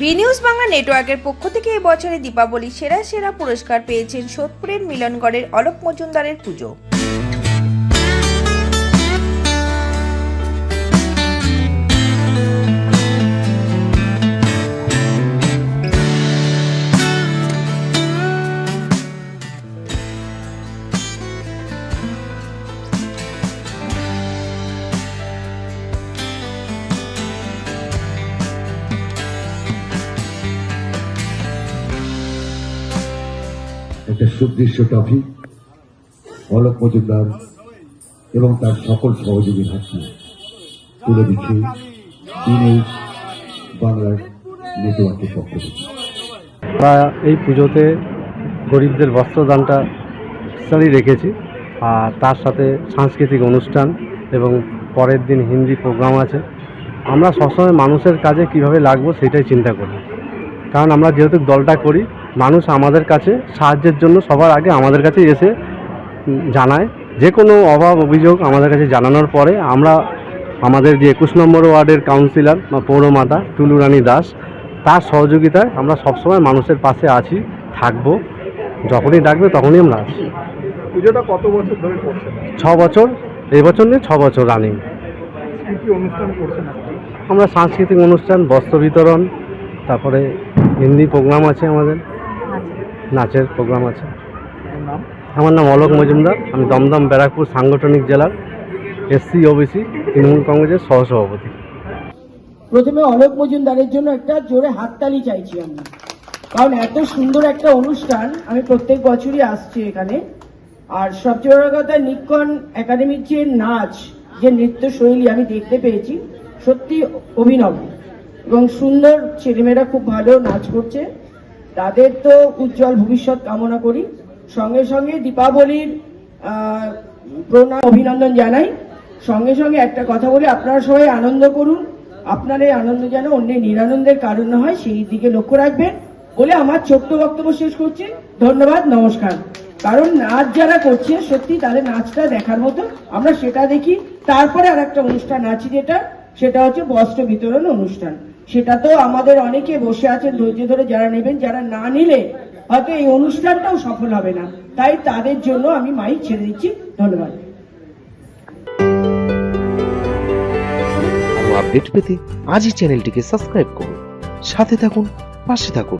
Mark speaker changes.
Speaker 1: B news Bangla নেটওয়ার্কের পক্ষ থেকে এবছরে দীপাবলি সেরা সেরা পুরস্কার পেয়েছেন সোদপুরের মিলনগড়ের অলোক মজুমদারের পুজো।
Speaker 2: সুদৃশ্য ট্রফি অলোক মজুমদার এবং তার সকল সহযোগীর হাত তুলে দিচ্ছে নিউজ বাংলার নেটওয়ার্কের পক্ষ থেকে।
Speaker 3: এই পুজোতে গরিবদের বস্ত্রদানটা স্যারই রেখেছি, আর তার সাথে সাংস্কৃতিক অনুষ্ঠান এবং পরের দিন হিন্দি প্রোগ্রাম আছে। আমরা সবসময় মানুষের কাজে কীভাবে লাগবো সেটাই চিন্তা করি। কারণ আমরা যেহেতু দলটা করি মানুষ আমাদের কাছে সাহায্যের জন্য সবার আগে আমাদের কাছে এসে জানায়। যে কোনো অভাব অভিযোগ আমাদের কাছে জানানোর পরে আমরা আমাদের যে একুশ নম্বর ওয়ার্ডের কাউন্সিলর বা পৌরমাতা টুলু রানী দাস তার সহযোগিতায় আমরা সবসময় মানুষের পাশে আছি থাকব। যখনই ডাকবে তখনই আমরা আছি
Speaker 4: পুজোটা কত বছর ধরে করছেন?
Speaker 3: ছ বছর এই বছর নিয়ে ছ বছর রানিং
Speaker 4: অনুষ্ঠান করছেন
Speaker 3: আমরা সাংস্কৃতিক অনুষ্ঠান বস্ত্র বিতরণ তারপরে হিন্দি প্রোগ্রাম আছে আমাদের। নাচের প্রোগ্রাম আছে। আমার নাম অলোক মজুমদার। আমি দমদম ব্যারাকপুর সাংগঠনিক জেলার এসসি ওবিসি তৃণমূল কংগ্রেসের সহসভাপতি।
Speaker 5: প্রথমে অলোক মজুমদারের জন্য একটা জোরে হাততালি চাইছি আমি কারণ এত সুন্দর একটা অনুষ্ঠান আমি প্রত্যেক বছরই আসছি এখানে। আর সবচেয়ে বড় কথা নিকন একাডেমির যে নাচ যে নৃত্য শৈলী আমি দেখতে পেয়েছি সত্যি অভিনব। এবং সুন্দর ছেলেমেয়েরা খুব ভালো নাচ করছে। তাদের তো উজ্জ্বল ভবিষ্যৎ কামনা করি। সঙ্গে সঙ্গে দীপাবলির প্রণাম, অভিনন্দন জানাই। সঙ্গে সঙ্গে একটা কথা বলি, আপনারা সবাই আনন্দ করুন। আপনার এই আনন্দ যেন অন্যের নিরানন্দের কারণ না হয়, সেই দিকে লক্ষ্য রাখবেন বলে আমার ছোট্ট বক্তব্য শেষ করছি। ধন্যবাদ, নমস্কার। কারণ নাচ যারা করছে, সত্যি তাদের নাচটা দেখার মতো আমরা সেটা দেখি। তারপরে আর একটা অনুষ্ঠান আছে যেটা, সেটা হচ্ছে বস্ত্র বিতরণ অনুষ্ঠান। সেটা তো আমাদের অনেকে বসে আছেন ধৈর্য ধরে যারা নেবেন, যারা না নিলে হয়তো এই অনুষ্ঠানটাও সফল হবে না। তাই তাদের জন্য আমি মাইক ছেড়ে দিচ্ছি। ধন্যবাদ।
Speaker 6: আপডেট পেতে আজই চ্যানেলটিকে সাবস্ক্রাইব করুন। সাথে থাকুন, পাশে থাকুন।